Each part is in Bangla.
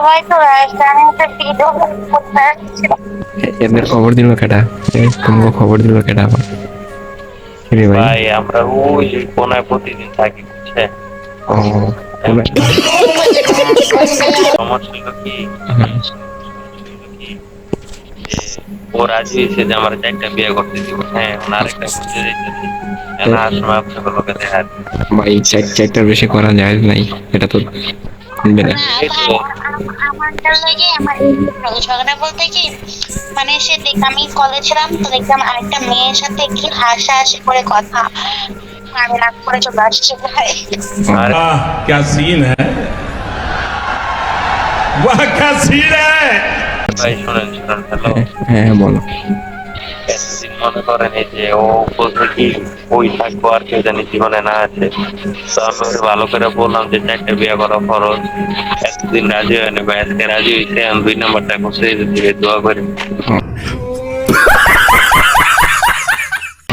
সবাই তো আসছে আমি একটা ভিডিও করতে এদের খবর দিল কেটা খবর দিল কেটা আবার? ভাই? আমরা ওই কোনায় প্রতিদিন থাকি বুঝছে? ও সমস্যা হলো কি হুম, কি? যে ও রাজি হয়েছে যে আমার একটা বিয়ে করতে দিব হ্যাঁ ওনার আরেকটা খুঁজে দিতেছি লোকে দেখা ভাই চারটার বেশি করা যায় নাই এটা তো না। এই তো আমার লাগে আমার এই ঝগড়া বলতে কি মানে সে দেখ আমি কলেজ ছিলাম তো দেখলাম আরেকটা মেয়ের সাথে কি হাসাহাসি করে কথা আমি রাগ করে চলে আসছি ভাই আর वाह क्या सीन है वाह क्या सीन है ভাই শুনেন শুনেন হ্যালো হ্যাঁ হ্যাঁ বলো মনে করেন এই যে ও বলছে কি ওই থাকব আর কেউ জানি জীবনে না আছে। তো আমি ওকে ভালো করে বললাম যে চারটে বিয়ে করা খরচ রাজি হয়নি ভাই আজকে রাজি হয়েছে আমি দুই নাম্বারটা দোয়া করি।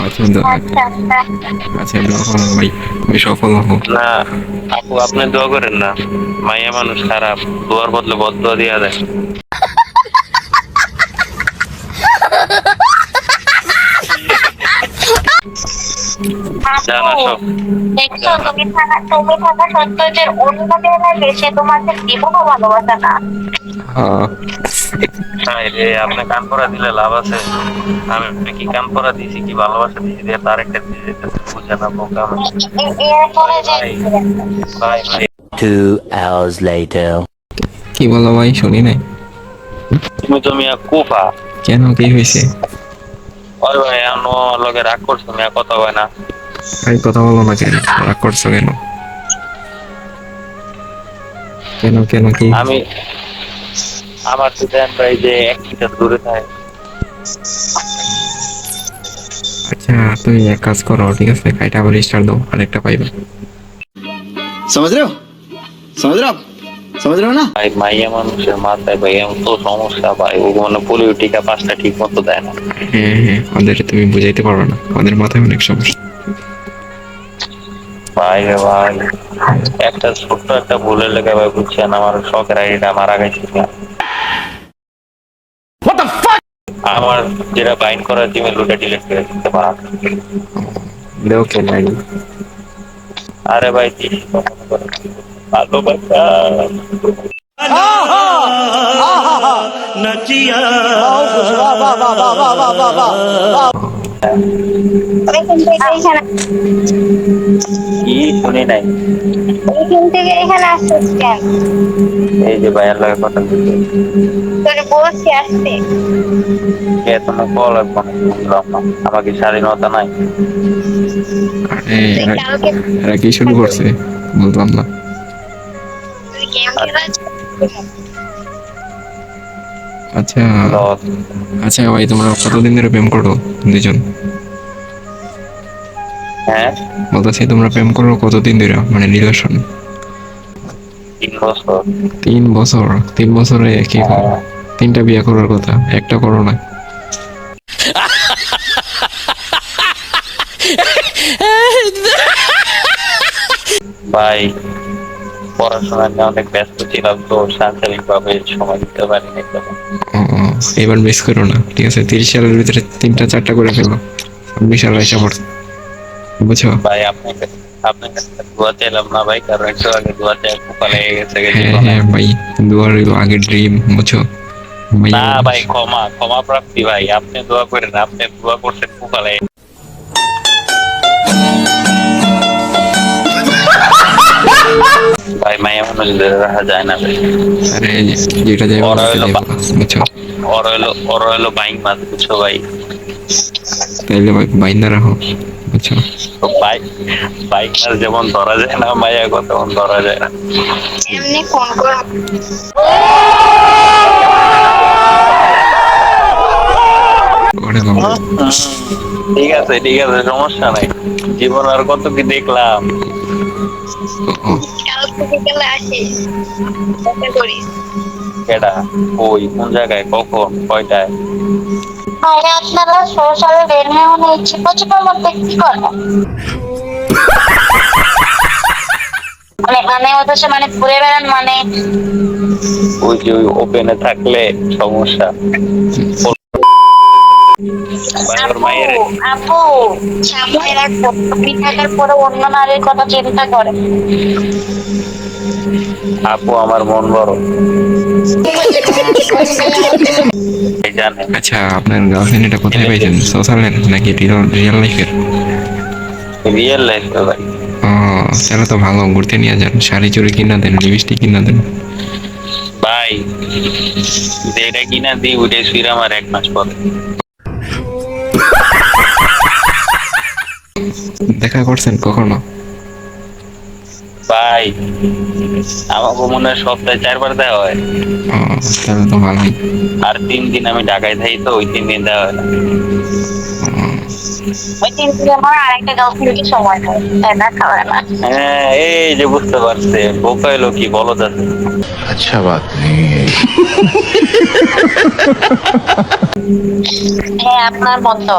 আচ্ছা দোয়া আচ্ছা আচ্ছা। দোয়া করো ভাই। আমি সফল হব। না আপু আপনি দোয়া করেন না। মাইয়া মানুষ খারাপ দোয়ার বদলে বদ দিয়া দেয় জানা সব দেখছ তুমি থাকা তুমি থাকা সত্ত্বেও যে অন্য মেয়ে সে তোমাকে বিবাহ ভালোবাসা না। হ্যাঁ। রে আপনি কান পরা দিলে লাভ আছে। আমি কি কান পরা দিয়েছি কি ভালোবাসা দিয়েছি দিয়ে তার একটা দিয়ে বুঝে না বোকা Two hours later. কি বলো ভাই শুনি নাই? তুমি তো মিয়া কুফা। কেন কি হয়েছে? ওই ভাই আনো লগে রাগ করছো মিয়া কথা হয় না ভাই কথা বলো না কেন রাগ করছো কেন কেন কেন কি আমি আমার তো দেন ভাই যে এক মিটার দূরে থাকে আচ্ছা তুমি এক কাজ করো ঠিক আছে কাইটা আবার স্টার দাও আরেকটা পাইবা समझ रहे हो समझ रहे हो आप বুঝতে পারো না ভাই মাইয়া মানুষের মাথায় ভাই এমন তো সমস্যা ভাই ও মানে পোলিও টিকা পাঁচটা ঠিক মতো দেয় না। হ্যাঁ হ্যাঁ ওদের তুমি বুঝাইতে পারবে না ওদের মাথায় অনেক সমস্যা। ভাই রে ভাই একটা ছোট্ট একটা ভুলের লেগে ভাই বুঝছেন আমার শখের আইডিটা মারা গেছে আমার যেটা বাইন করার জিমে লুটা ডিলিট করে দিতে পারা। আরে ভাই এই যে কে এখন আমাকে স্বাধীনতা নাই। কি শুরু করছে? বুঝলাম না। গেম আচ্ছা আচ্ছা ভাই তোমরা কতদিন ধরে প্রেম করো দুজন হ্যাঁ? বলতেছি তোমরা প্রেম করো কতদিন ধরে মানে রিলেশন? তিন বছর। তিন বছরে কি তিনটা বিয়ে করার কথা একটা করো না। ভাই পড়াশোনা নিয়ে অনেক ব্যস্ত ছিলাম তো সাংসারিক ভাবে সময় দিতে পারিনি তেমন। এবার মিস করো না ঠিক আছে? তিরিশ সালের ভিতরে তিনটা চারটা করে ফেলো। ছাব্বিশ সাল এসে পড়ছে বুঝছ? ভাই আপনাকে আপনার কাছে দোয়া চাইলাম না ভাই কারণ একটু আগে দোয়া চাই গেছে হ্যাঁ হ্যাঁ ভাই আগের ড্রিম বুঝছ? না ভাই ক্ষমা ক্ষমা প্রাপ্তি ভাই আপনি দোয়া করেন আপনি দোয়া করছেন কুপা ভাই মায়া মানুষ ধরে রাখা যায় না ভাই। আরে যেটা যাই ওরা বুঝছ? ওর হইল ওর হইল বাইক মাছ বুঝছ ভাই? তাইলে ভাই বাইন্দা রাখো বুঝছ? বাইক বাইক মাছ যেমন ধরা যায় না মায়া গো তেমন ধরা যায় না। এমনি ফোন কর। ঠিক আছে ঠিক আছে সমস্যা নাই। জীবন আর কত কি দেখলাম। ও, আসিস। দেখা করিস। কেডা? ওই কোন জায়গায়? কখন? কয়টায়? আরে আপনারা সোশ্যালে বের হয়ে মনে চিপা চিপার মধ্যে কি করেন? মানে মানে হচ্ছে মানে ঘুরে বেড়ান মানে ওই যে ওই ওপেনে থাকলে সমস্যা। আপু আপু সামনে রাখব তুমি থাকার পরে অন্য নারীর কথা চিন্তা করে। আপু আমার মন বড়। আচ্ছা আপনার গার্লফ্রেন্ড এটা কোথায় পাইছেন? সোশ্যালের নাকি রিয়েল রিয়েল লাইফের রিয়েল লাইফ ভাই। ও তাহলে তো ভালো ঘুরতে নিয়ে যান। শাড়ি চুড়ি কিনা দেন লিপস্টিক কিনা দেন। ভাই যেটা কিনা দিই ওইটাই শুইরা আমার এক মাস পরে। দেখা করছেন কখনো? ভাই আমাকে মনে হয় সপ্তাহে চারবার দেওয়া হয়। তাহলে তো আর তিন দিন আমি ঢাকায় থাকি তো ওই তিন দিন দেওয়া হয় না। হ্যাঁ এই যে বুঝতে কি বলো দাদা আচ্ছা হ্যাঁ আপনার মতো।